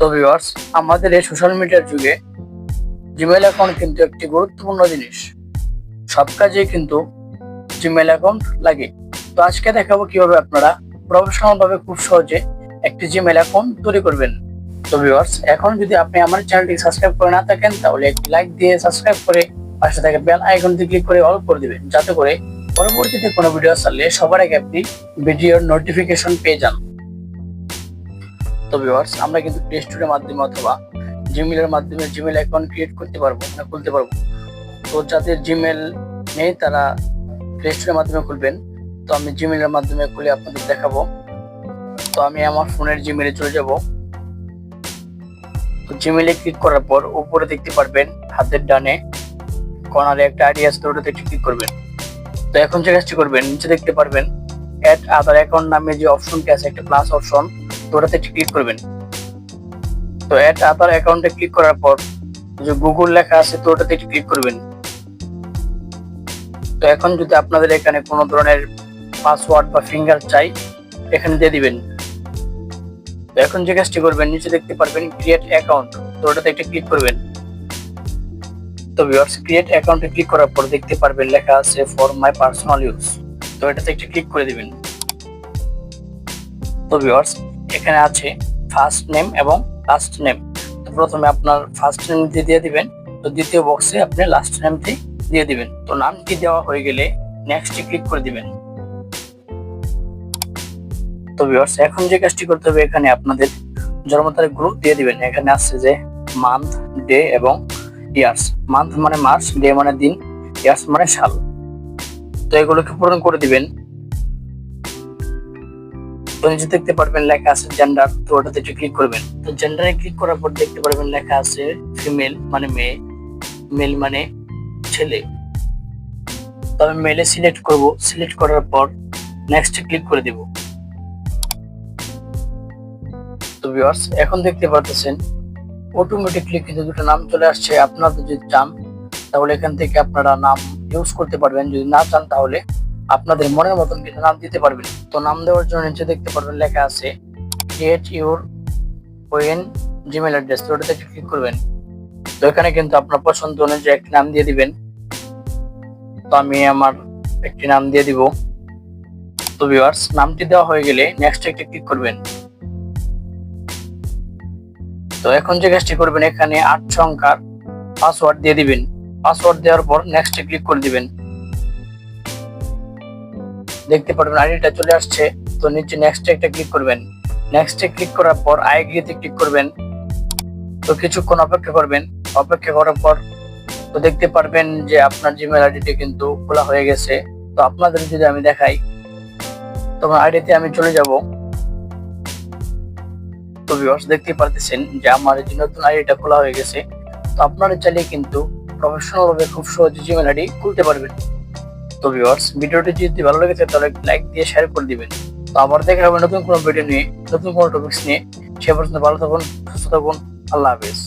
তো ভিউয়ার্স আমাদের এই সোশ্যাল মিডিয়ার যুগে জিমেল অ্যাকাউন্ট কিন্তু একটি গুরুত্বপূর্ণ জিনিস। সব কাজেই কিন্তু জিমেল অ্যাকাউন্ট লাগে। তো আজকে দেখাবো কীভাবে আপনারা প্রফেশনাল ভাবে খুব সহজে একটি জিমেল অ্যাকাউন্ট তৈরি করবেন। তো ভিউয়ার্স এখন যদি আপনি আমার চ্যানেলটি সাবস্ক্রাইব করে না থাকেন, তাহলে একটি লাইক দিয়ে সাবস্ক্রাইব করে পাশে থাকা বেল আইকনটি ক্লিক করে অল করে দিবেন। যাতে করে পরবর্তীতে কোনো ভিডিও ছাড়লে সবার আগে আপনি ভিডিওর নোটিফিকেশন পেয়ে যান। তো ভিউয়ার্স আমরা কিন্তু প্লে স্টোরের মাধ্যমে অথবা জিমেলের মাধ্যমে জিমেল অ্যাকাউন্ট ক্রিয়েট করতে পারব না খুলতে পারব। তো যাদের জিমেল নেই, তারা প্লে স্টোরের মাধ্যমে খুলবেন। তো আমি জিমেলের মাধ্যমে খুলে আপনাদের দেখাবো। তো আমি আমার ফোনের জিমেলে চলে যাব। তো জিমেলে ক্লিক করার পর উপরে দেখতে পারবেন হাতের ডানে কর্নারে একটা আইডি আছে, তো ওটাতে একটু ক্লিক করবেন। তো এখন যে কাজটি করবেন, নিচে দেখতে পারবেন অ্যাড আধার অ্যাকাউন্ট নামে যে অপশনটি আছে, একটা প্লাস অপশন তো ওটাতে ক্লিক করবেন। তো অ্যাড আধার অ্যাকাউন্টে ক্লিক করার পর যে গুগল লেখা আছে, তো ওটাতে ক্লিক করবেন। তো এখন যদি আপনাদের এখানে কোনো ধরনের পাসওয়ার্ড বা ফিঙ্গার চাই, এখানে দিয়ে দিবেন। তো এখন যে কাজটি করবেন, নিচে দেখতে পারবেন ক্রিয়েট অ্যাকাউন্ট তো ওটাতে একটা ক্লিক করবেন। তো ভিউয়ার্স ক্রিয়েট অ্যাকাউন্টে ক্লিক করার পর দেখতে পারবেন লেখা আছে ফর মাই পার্সোনাল ইউজ তো এটাতে একটা ক্লিক করে দিবেন। তো ভিউয়ার্স এখানে আছে ফার্স্ট নেম এবং লাস্ট নেম তো প্রথমে আপনার ফার্স্ট নেম দিয়ে দিয়ে দিবেন, তো দ্বিতীয় বক্সে আপনি লাস্ট নেমটি দিয়ে দিবেন। তো নামটি দেওয়া হয়ে গেলে নেক্সটে ক্লিক করে দিবেন। তো ভিউয়ার্স এখন যে কাজটি করতে হবে, এখানে আপনাদের জন্ম তারিখ গ্রুপ দিয়ে দিবেন। এখানে আছে যে মান্থ ডে এবং ইয়ার্স মান্থ মানে মার্চ ডে মানে দিন ইয়ার্স মানে সাল। তো এগুলোকে পূরণ করে দিবেন। নিচে দেখতে পারবেন লেখা আছে জেন্ডার তো ওটাতে একটু ক্লিক করবেন। তো জেন্ডারে ক্লিক করার পর দেখতে পারবেন লেখা আছে ফিমেল মানে মেয়ে মেল মানে ছেলে। তো আমি মেলে সিলেক্ট করব সিলেক্ট করার পর নেক্সট ক্লিক করে দিব। তো ভিউয়ার্স এখন দেখতে পারতেছেন অটোমেটিকলি কিন্তু দুটো নাম চলে আসছে। আপনারা যদি চান, তাহলে এখান থেকে আপনারা নাম ইউজ করতে পারবেন। যদি না চান, তাহলে আপনাদের মনের মতন কিছু নাম দিতে পারবেন। তো নাম দেওয়ার জন্য নিচে দেখতে পারবেন, লেখা আছে create your own Gmail address তো ওটাতে ক্লিক করবেন। তো এখানে কিন্তু আপনার পছন্দ অনুযায়ী একটি নাম দিয়ে দিবেন। তো আমি আমার একটি নাম দিয়ে দিব। তো ভিউয়ার্স নামটি দেওয়া হয়ে গেলে নেক্সট একটি ক্লিক করবেন। তো এখন যে কাজটি করবেন, এখানে আট সংখ্যার পাসওয়ার্ড দিয়ে দিবেন। পাসওয়ার্ড দেওয়ার পর নেক্সট ক্লিক করে দিবেন। দেখতে পারবেন, আইডিটা চলে আসছে। তো নিচে নেক্সট একটা ক্লিক করবেন। নেক্সটে ক্লিক করার পর আইডিতে ক্লিক করবেন। তো কিছুক্ষণ অপেক্ষা করবেন। অপেক্ষা করার পর তো দেখতে পারবেন যে আপনার জিমেল আইডিটি কিন্তু খোলা হয়ে গেছে। তো আপনাদের যদি আমি দেখাই, তখন আইডিতে আমি চলে যাব। তো ভিউয়ার্স দেখতে পারতেছেন যে আমার যে নতুন আইডিটা খোলা হয়ে গেছে। তো আপনারা চাইলে কিন্তু প্রফেশনাল ভাবে খুব সহজে জিমেল আইডি খুলতে পারবেন। তো ভিউয়ার্স ভিডিওটি যদি ভালো লেগেছে, তাহলে লাইক দিয়ে শেয়ার করে দিবেন। তো আবার দেখা হবে নতুন কোনো ভিডিও নিয়ে, নতুন কোনো টপিক্স নিয়ে। সে পর্যন্ত ভালো থাকুন, সুস্থ থাকুন। আল্লাহ হাফেজ।